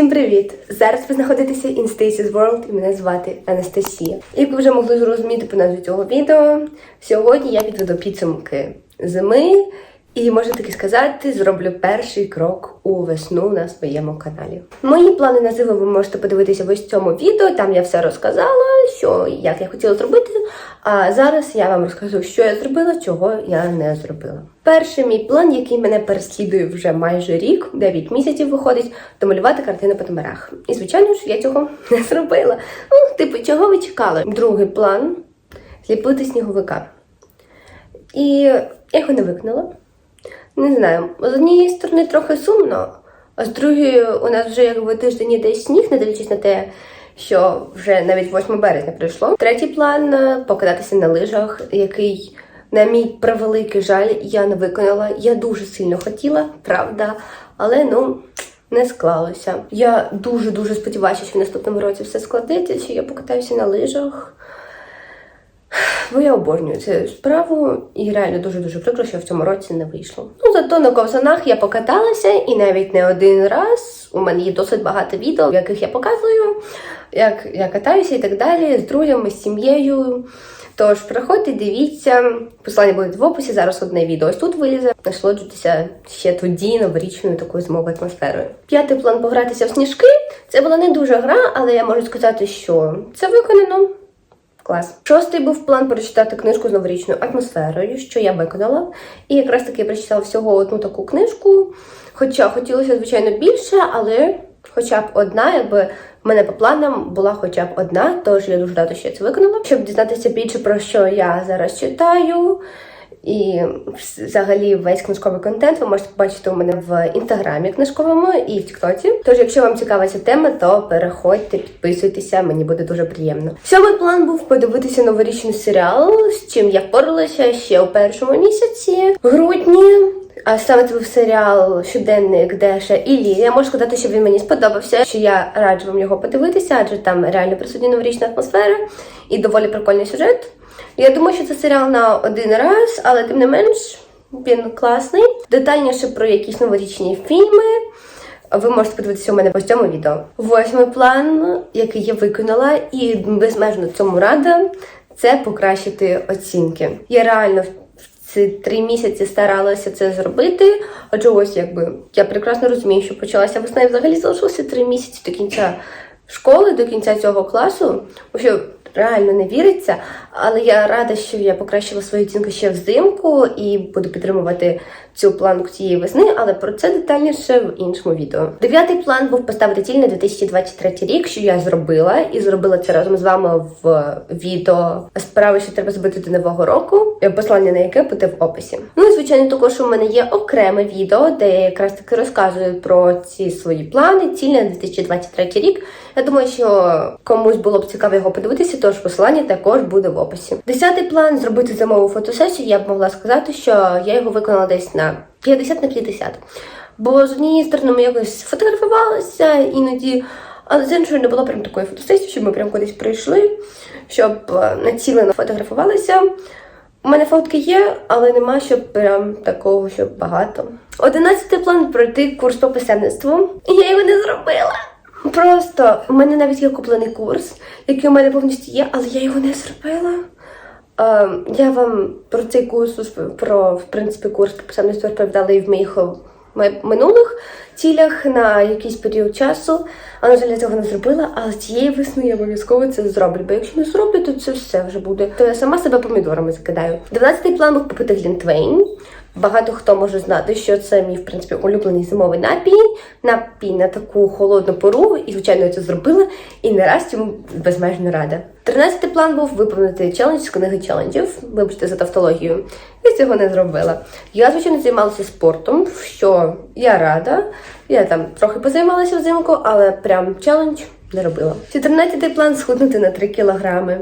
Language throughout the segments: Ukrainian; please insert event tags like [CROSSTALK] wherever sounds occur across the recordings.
Всім привіт! Зараз ви знаходитеся in Stacy's World і мене звати Анастасія. Як ви вже могли зрозуміти по назві цього відео, сьогодні я підведу підсумки зими і можна таки сказати, зроблю перший крок у весну на своєму каналі. Мої плани на зиму ви можете подивитися в ось цьому відео. Там я все розказала, що як я хотіла зробити. А зараз я вам розкажу, що я зробила, чого я не зробила. Перший мій план, який мене переслідує вже майже рік, 9 місяців виходить, то малювати картини по номерах. І звичайно ж, я цього [LAUGHS] не зробила. Ну, типу, чого ви чекали? Другий план зліпити сніговика. І я його не виконала. Не знаю, з однієї сторони трохи сумно, а з другої у нас вже якби тиждень іде сніг, не дивлячись на те, що вже навіть 8 березня прийшло. Третій план е, покататися на лижах, який, на мій превеликий жаль, я не виконала. Я дуже сильно хотіла, правда, але ну. Не склалося. Я дуже дуже сподіваюся, що в наступному році все складеться, що я покатаюся на лижах. Бо я обожнюю цю справу і реально дуже-дуже прикро, що в цьому році не вийшло. Ну, зато на ковзанах я покаталася і навіть не один раз. У мене є досить багато відео, в яких я показую, як я катаюся і так далі, з друзями, з сім'єю. Тож приходьте, дивіться, посилання будуть в описі. Зараз одне відео ось тут вилізе. Насолоджуйтеся ще тоді новорічною такою зимовою атмосферою. П'ятий план погратися в сніжки. Це була не дуже гра, але я можу сказати, що це виконано. Клас. Шостий був план прочитати книжку з новорічною атмосферою, що я виконала. І якраз таки я прочитала всього одну таку книжку. Хоча хотілося, звичайно, більше, але хоча б одна, якби в мене по планам була хоча б одна, тож я дуже рада, що я це виконала. Щоб дізнатися більше про що я зараз читаю. І взагалі весь книжковий контент ви можете побачити у мене в інстаграмі книжковому і в Тіктоці. Тож, якщо вам цікава ця тема, то переходьте, підписуйтеся, мені буде дуже приємно. Сьомий план був подивитися новорічний серіал, з чим я впоралася ще у першому місяці грудні. Саме це був серіал Щоденник Деша і Лі. Я можу сказати, що він мені сподобався, що я раджу вам його подивитися, адже там реально присутня новорічна атмосфера і доволі прикольний сюжет. Я думаю, що це серіал на один раз, але тим не менш він класний. Детальніше про якісь новорічні фільми. Ви можете подивитися у мене по цьому відео. Восьмий план, який я виконала, і безмежно цьому рада, це покращити оцінки. Я реально ці три місяці старалася це зробити. Адже ось якби я прекрасно розумію, що почалася весна і взагалі залишилося три місяці до кінця школи, до кінця цього класу. Що реально не віриться, але я рада, що я покращила свою оцінку ще взимку і буду підтримувати цю планку цієї весни, але про це детальніше в іншому відео. Дев'ятий план був поставити ціль на 2023 рік, що я зробила, і зробила це разом з вами в відео справи, що треба зробити до нового року, посилання на яке буде в описі. Ну і звичайно, також у мене є окреме відео, де я якраз таки розказую про ці свої плани, цілі на 2023 рік. Я думаю, що комусь було б цікаво його подивитися, тож посилання також буде в описі. Десятий план зробити зимову фотосесію. Я б могла сказати, що я його виконала десь на 50 на 50. Бо з однієї сторони ми якось фотографувалися іноді, але з іншої не було прям такої фотосесії, щоб ми прям кудись прийшли, щоб е, націлено фотографувалися. У мене фотки є, але нема щоб прям такого, щоб багато. Одинадцятий план пройти курс по писемництву. Я його не зробила. Просто у мене навіть є куплений курс, який у мене повністю є, але я його не зробила. Е, я вам про цей курс, про в принципі, курс по писемництву розповідала і в моїх е, минулих цілях на якийсь період часу. А на жаль, я цього не зробила, але цієї весни я обов'язково це зроблю. Бо якщо не зроблю, то це все вже буде. То я сама себе помідорами закидаю. 12-й план був попити глінтвейн. Багато хто може знати, що це мій в принципі улюблений зимовий напій, напій на таку холодну пору, і звичайно я це зробила, і не раз цьому безмежно рада. Тринадцятий план був виповнити челендж з книги челенджів. Вибачте за тавтологію. Я цього не зробила. Я звичайно займалася спортом, що я рада. Я там трохи позаймалася взимку, але прям челендж не робила. Чотирнадцятий план схуднути на 3 кілограми.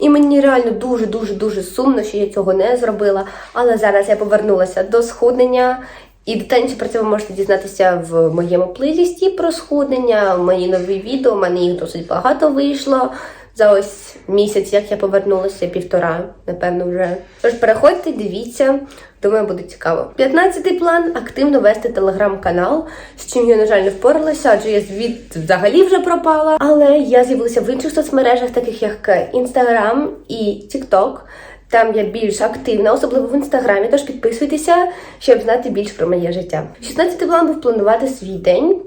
І мені реально дуже-дуже дуже сумно, що я цього не зробила. Але зараз я повернулася до схуднення. І детальніше про це ви можете дізнатися в моєму плейлісті про схуднення, мої нові відео. У мене їх досить багато вийшло. За ось місяць, як я повернулася, півтора, напевно, вже. Тож переходьте, дивіться, думаю, буде цікаво. П'ятнадцятий план активно вести телеграм-канал, з чим я, на жаль, не впоралася, адже я звід взагалі вже пропала. Але я з'явилася в інших соцмережах, таких як Інстаграм і Тікток. Там я більш активна, особливо в інстаграмі, тож підписуйтеся, щоб знати більше про моє життя. 16-й план був планувати свій день.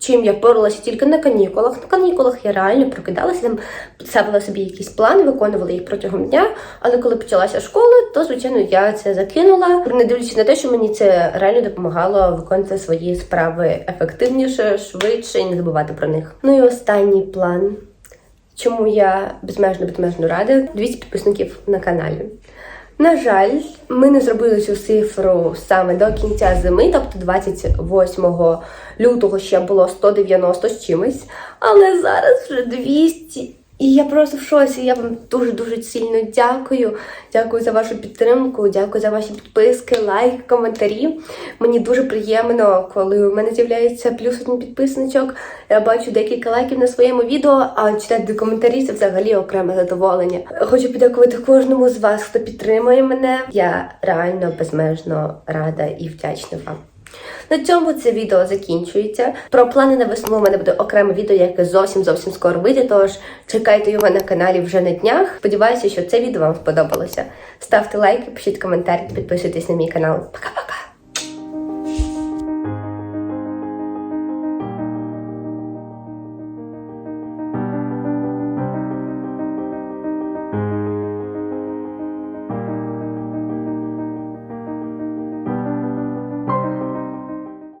Чим я впоралася тільки на канікулах. На канікулах я реально прокидалася, там ставила собі якісь плани, виконувала їх протягом дня. Але коли почалася школа, то звичайно я це закинула, не дивлячись на те, що мені це реально допомагало виконувати свої справи ефективніше, швидше і не забувати про них. Ну і останній план. Чому я безмежно безмежно рада 200 підписників на каналі. На жаль, ми не зробили цю цифру саме до кінця зими, тобто 28 лютого ще було 190 з чимось, але зараз вже 200. І я просто в шоці. Я вам дуже дуже сильно дякую. Дякую за вашу підтримку, дякую за ваші підписки, лайк, коментарі. Мені дуже приємно, коли у мене з'являється плюс один підписничок. Я бачу декілька лайків на своєму відео, а читати коментарі це взагалі окреме задоволення. Хочу подякувати кожному з вас, хто підтримує мене. Я реально безмежно рада і вдячна вам. На цьому це відео закінчується. Про плани на весну у мене буде окреме відео, яке зовсім зовсім скоро вийде. Тож чекайте його на каналі вже на днях. Сподіваюся, що це відео вам сподобалося. Ставте лайки, пишіть коментарі, підписуйтесь на мій канал. Пока!